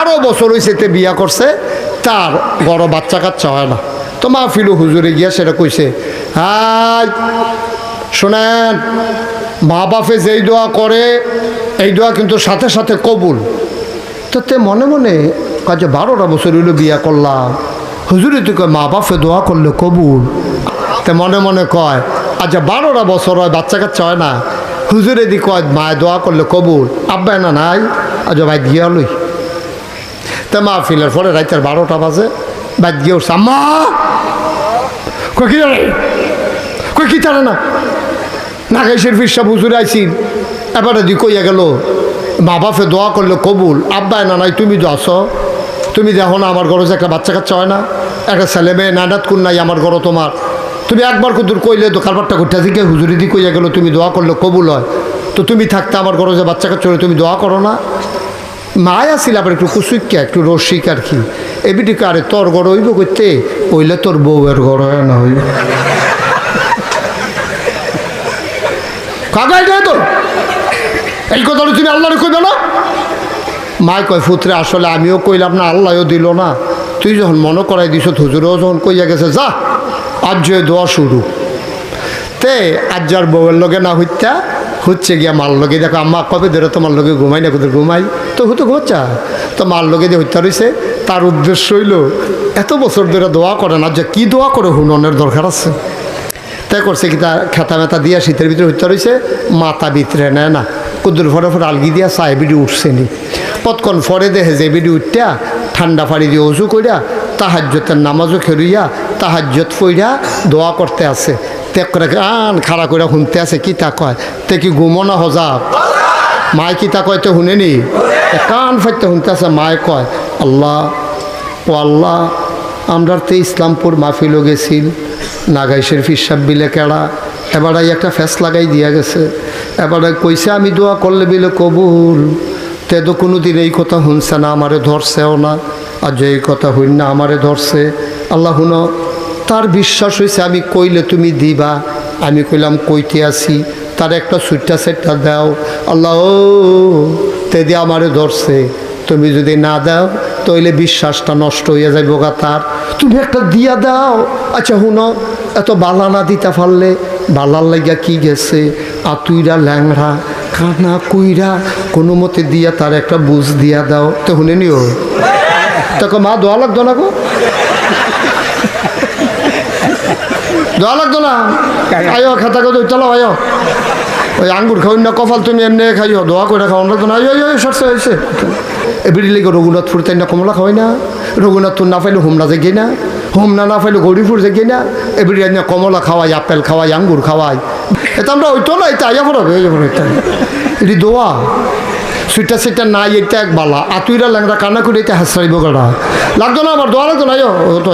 বারো বছর হয়েছে তে বিয়া করছে, তার বড় বাচ্চা কাচ্চা হয় না। তো মা ফিলু হুজুরে গিয়া সেটা কইছে, হাই, শোনেন মা বাপে যেই দোয়া করে, এই দোয়া কিন্তু সাথে সাথে কবুল। তো তে মনে মনে কাজে বারোটা বছর হইল বিয়া করলাম, হুজুরে তুই কয় মা বাপে দোয়া করলে কবুল। তে মনে মনে কয় আচ্ছা বারোটা বছর হয়, বাচ্চা কাচ্চা হয় না, হুজুরে দি কয়, মায় দোয়া করলে কবুল। আব্বায় না নাই? আজ ভাই, গিয়া লই। তা মা ফিলের পরে রাইতের বারোটা বাজে, বাদ গিয়ে উঠছে, আম্মা! কই কি কই কি জানে না? নাগেশের ফিরসা হুজুরে আইসি এবারে দি কইয়া গেল মা দোয়া করলে কবুল আব্বাই না নাই, তুমি তো তুমি দেখো না আমার ঘরে যে একটা বাচ্চা কাচ্চা হয় না, একটা ছেলে মেয়ে নাডাত কোন নাই আমার ঘর তোমার, তুমি একবার কুদুর কইলে তো কারবারটা ঘুরতে দিকে হুজুরি দি কইয়া গেল, তুমি দোয়া করলে কবুল হয়, তো তুমি থাকতে আমার ঘরে যে বাচ্চা কাচ্চা তুমি দোয়া করো না? মায়া ছিল, আবার একটু কুসুক্কা একটু রসিক আর কি। এবিটিকে আরে তোর গড় হইব করতে ওইলে তোর বউয়ের গড় হয় না হইব। কাকাই দেয় তো? এই কথাটা তুমি আল্লাহরে কইবে না? মায় কয় ফুতরে আসলে আমিও কইলাম না, আল্লাহও দিল না। তুই যখন মনে করাই দিছ, হুজুরেও যখন কইয়া গেছে, যা, আজ দোয়া শুরু। তে, আজ যার বউয়ের লগে না হইতা হচ্ছে গিয়া মাল লগে। দেখো আম্মা কবে ধরে তোমার লগে ঘুমাই না কোথায় ঘুমাই তো হতো ঘুমা তো মাল লগে যে হত্যা রয়েছে তার উদ্দেশ্য হইল, এত বছর ধরে দোয়া করে না, যে কি দোয়া করে হুননের দরকার আছে? তাই করছে কি, তা খেতা মেতা দিয়া শীতের ভিতরে হত্যা রয়েছে মাথা ভিতরে নেয় না। কুদুর ফরে ফরে আলগি দিয়া চায় বিডি উঠছে নি পতক্ষণ ফরে দেখে যে বিডি উঠটা, ঠান্ডা পানি দিয়ে উজু কইরা তাহাজ্যতের নামাজও খেলুইয়া তাহাজ্যত ফইরা দোয়া করতে আছে। তে করে আন খাড়া করে শুনতে আছে, কি তা কয়? তে কি ঘুমনা হজাব? মায় কি তা কয় তো শুনেনি কান ফাইতে শুনতে আছে, মায় কয়, আল্লাহ, ও আল্লাহ, আমরা তো ইসলামপুর মাহফিলও গেছিল নাগাইশের ফিসাব বিলে কেড়া, এবার এই একটা ফ্যাস লাগাই দিয়া গেছে, এবার কইছে, আমি দোয়া করলে বিলে কবুল, তে তো কোনো দিন এই কথা শুনছে না, আমারে ধরছেও না, আর যে এই কথা হইন না, আমারে ধরছে, আল্লাহ শুনো তার বিশ্বাস হয়েছে, আমি কইলে তুমি দিবা। আমি কইলাম, কইতে আসি। তার একটা সুইটটা সেটটা দাও। আল্লাহ, ও, তে দিয়ে আমারে ধরছে। তুমি যদি না দাও, তাইলে বিশ্বাসটা নষ্ট হয়ে যাইব গা তার। তুমি একটা দিয়া দাও। আচ্ছা শুনো, এত বালা না দিতে পারলে, বালার লাগিয়া কি গেছে? আতুইরা, ল্যাংড়া, কানা, কুইরা, কোনো মতে দিয়া তার একটা বুঝ দিয়া দাও। তো শুনে নিও। তোকে মা দোয়া লাগতো না গো? দোয়া লাগতো না? আয়ো, খাতা কত চলো, আয়ো। ওই আঙ্গুর খাওয়াই না, কপাল তুমি এমনি খাইও, দোয়া করে খাওয়ান লাগতো না। আয়ো আয়ো সরষে হয়েছে এবিডি লেগে রঘুনাথপুর তাই না কমলা খাওয়াই না। রঘুনাথপুর না পাইলে হোমনা জেগে না। হোমনা না পাইলে গৌরীপুর জেগে না। এবিডি না কমলা খাওয়াই, আপেল খাওয়াই, আঙ্গুর খাওয়াই। এটা আমরা ওইতো না, এটা হয়ে যাব এটি। দোয়া। সুইটা সেটা নাই, এটা এক বালা। আতুইরা ল্যাংরা কান্না করে এটা হাসরাইব গাড়া। লাগতো না আমার দোয়া লাগতো না, আয়ো তো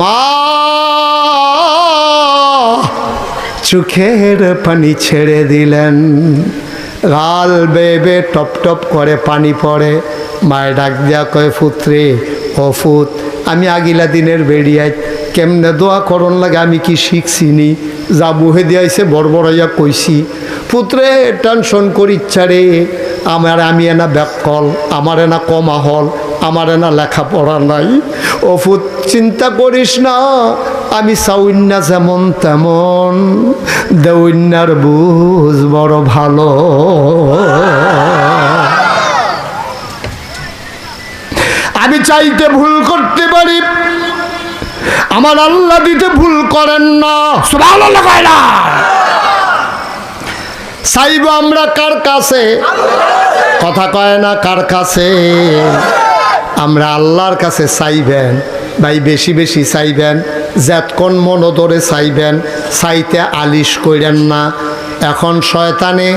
মা চোখের পানি ছেড়ে দিলেন। গাল বেবে টপ টপ করে পানি পড়ে। মায়ের ডাক দেয়া কয় ফুত্রে ও ফুত আমি আগিলা দিনের বেরিয়াই কেমনে দোয়া করন লাগে আমি কি শিখছি নি? যা মুহে দিয়াইছে বড় বড়াইয়া কইছি। পুত্রে, টেনশন করি ইচ্ছা রে, আমার আমি এনা ব্যাকল, আমার এনা কমা হল আমার এনা লেখাপড়া নাই। ও ফুত চিন্তা করিস না, আমি চাউন্না যেমন তেমন দেউন্যার বুঝ বড় ভালো। আমি চাইতে ভুল করতে পারি, আমার আল্লাহ দিতে ভুল করেন না। কয় না। চাইব আমরা কার কাছে? কথা কয় না কার কাছে? আমরা আল্লাহর কাছে চাইবেন, ভাই বেশি বেশি চাইবেন যেতক্ষণ মন ধরে চাইবেন, চাইতে আলিশ কইরেন না। এখন শয়তানে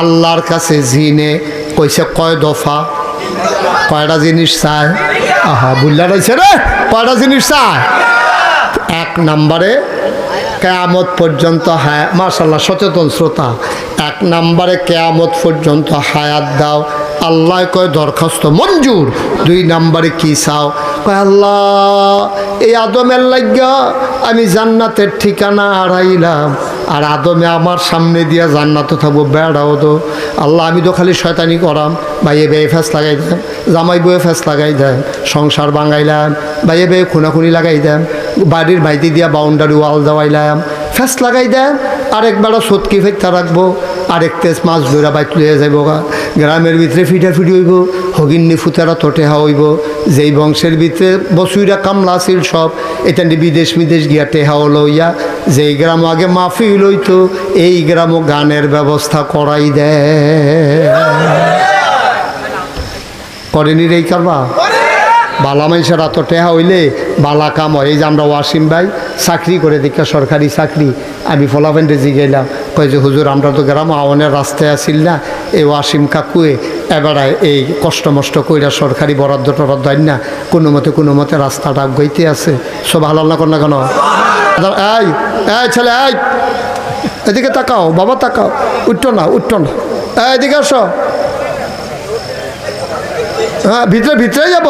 আল্লাহর কাছে জিনে, কইছে কয় দফা? কয়টা জিনিস চায়? আহা, বুল্লা রয়েছে রে, কয়টা জিনিস চায়? এক নম্বরে, কেয়ামত পর্যন্ত হায়া মার্শাল্লাহ সচেতন শ্রোতা, এক নম্বরে কেয়ামত পর্যন্ত হায়াত দাও। আল্লাহ কয়, দরখাস্ত মঞ্জুর। দুই নম্বরে কি চাও? কয়, আল্লাহ, এই আদমের লাগিয়া আমি জান্নাতের ঠিকানা হারাইলাম। আর আদমে আমার সামনে দিয়া জান্নাত থাকব, বেড়াও তো। আল্লাহ, আমি তো খালি শয়তানি করাম। বাইয়ে বেয়ে ফ্যাস লাগাই দেন। জামাই বয়ে ফ্যাস লাগাই দেন। সংসার বাঙাইলাম বাইয়ে বেয়ে খুনাখুনি লাগাই দেন। বাড়ির বাইতে দিয়া বাউন্ডারি ওয়াল দেওয়াইলাম। ফ্যাস লাগাই দেন। আরেক বেড়া সতকি ফেরতা রাখব। আরেক তেজ মাছ ধরা বাইক লইয়া যাইব গ্রামের ভিতরে ফিটা ফিটি হইব, হগিন্নি ফুতারা তোটেহা হইব। যেই বংশের ভিতরে বসুইরা কামলা আছিল সব, এটা বিদেশ বিদেশ গিয়া টেহাও লইয়া, যেই গ্রাম আগে মাফি লইতো এই গ্রামও গানের ব্যবস্থা করাই দেয় করেনি রে কারবা? বালা মানুষের এত টেহা হইলে বালা কাম হয়। এই যে আমরা ওয়াসিম ভাই, চাকরি করে দেখা সরকারি চাকরি, আমি ফলাফেন্টে জিগাইলাম। কয় যে, হুজুর, আমরা তো গ্রাম আওয়ানের রাস্তায় আসিল না, এই ওয়াসিম কাকুয়ে এবারে এই কষ্ট মষ্ট কইরা সরকারি বরাদ্দ টরাদ্দ আইন না, কোনো মতে কোনো মতে রাস্তাটা গইতে আছে। সব না কর না কেন এই এই ছেলে, এই, এদিকে তাকাও, বাবা তাকাও উঠতো না উঠতো না এদিকে আসো। হ্যাঁ ভিতরে ভিতরে যাব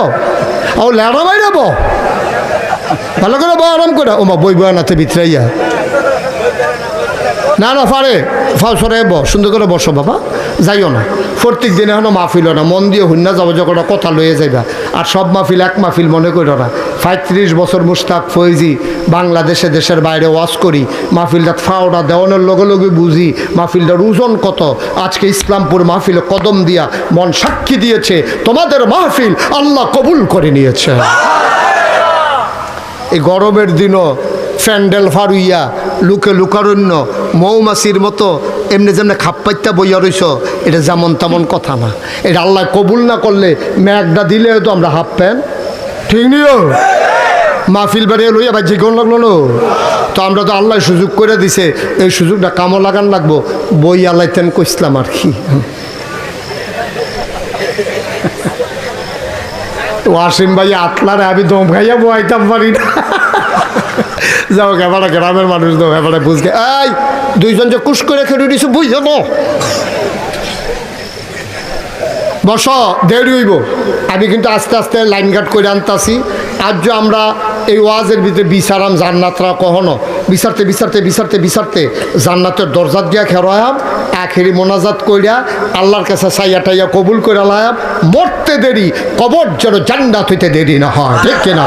ও ল্যাড়া যাব। ভালো করে বউ আরাম করে ও মা বই বই নাতে ভিতরে ইয়া না না, পারে। ফাও সরে ব, সুন্দর করে বসো বাবা। যাইও না। প্রত্যেক দিনে এখনও মাহফিল না। মন দিয়ে হুন্না যাব যখন কথা লয়ে যাইবা। আর সব মাহফিল এক মাহফিল মনে করো না। পঁয়ত্রিশ বছর মুস্তাক ফৈজি, বাংলাদেশে দেশের বাইরে ওয়াজ করি। মাহফিলটা ফাওটা দেওয়ানোর লগে লগে বুঝি মাহফিলটার ওজন কত। আজকে ইসলামপুর মাহফিলে কদম দিয়া মন সাক্ষী দিয়েছে, তোমাদের মাহফিল আল্লাহ কবুল করে নিয়েছে। এই গরমের দিনও ফ্যান্ডেল ফারুইয়া লুকে লুকারণ্য, মৌমাছির মতো এমনি যেমনি খাপ্পাইত্যা বইয়া রইছ, এটা যেমন তেমন কথা না। এটা আল্লাহ কবুল না করলে ম্যাগটা দিলে তো আমরা হাফ প্যান্ট। ঠিক নিও মাহফিল বাড়িয়ে লইয়া ভাই জিগন লাগল না। তো আমরা তো আল্লাহ সুযোগ করে দিছে, এই সুযোগটা কামও লাগান লাগবো। বই আল্লাহতেন কইসলাম আর কি। ওয়াসিম ভাই, আতলারে আমি দম খাইয়া বয়াইতাম পারি না যাও এবারে গ্রামের মানুষ দাও এবারে বুঝতে এই, দুইজন যে কুশ করে খেটে দিছে, বুঝে ন? বস, দেরি হইব। আমি কিন্তু আস্তে আস্তে লাইন গার্ড করে আনতাছি। আজ যে আমরা এই ওয়াজের ভিতরে বিচারাম জান্নাতরা কখনো? বিচারতে বিচারতে বিচারতে বিচারতে জান্নাতের দরজাত দিয়া খেরোয়াম আখেরি মোনাজাত কইরা আল্লাহর কাছে সাইয়া টাইয়া কবুল করে লায়াম মরতে দেরি, কবর যেন জান্নাত হইতে দেরি না হয়, ঠিক কিনা?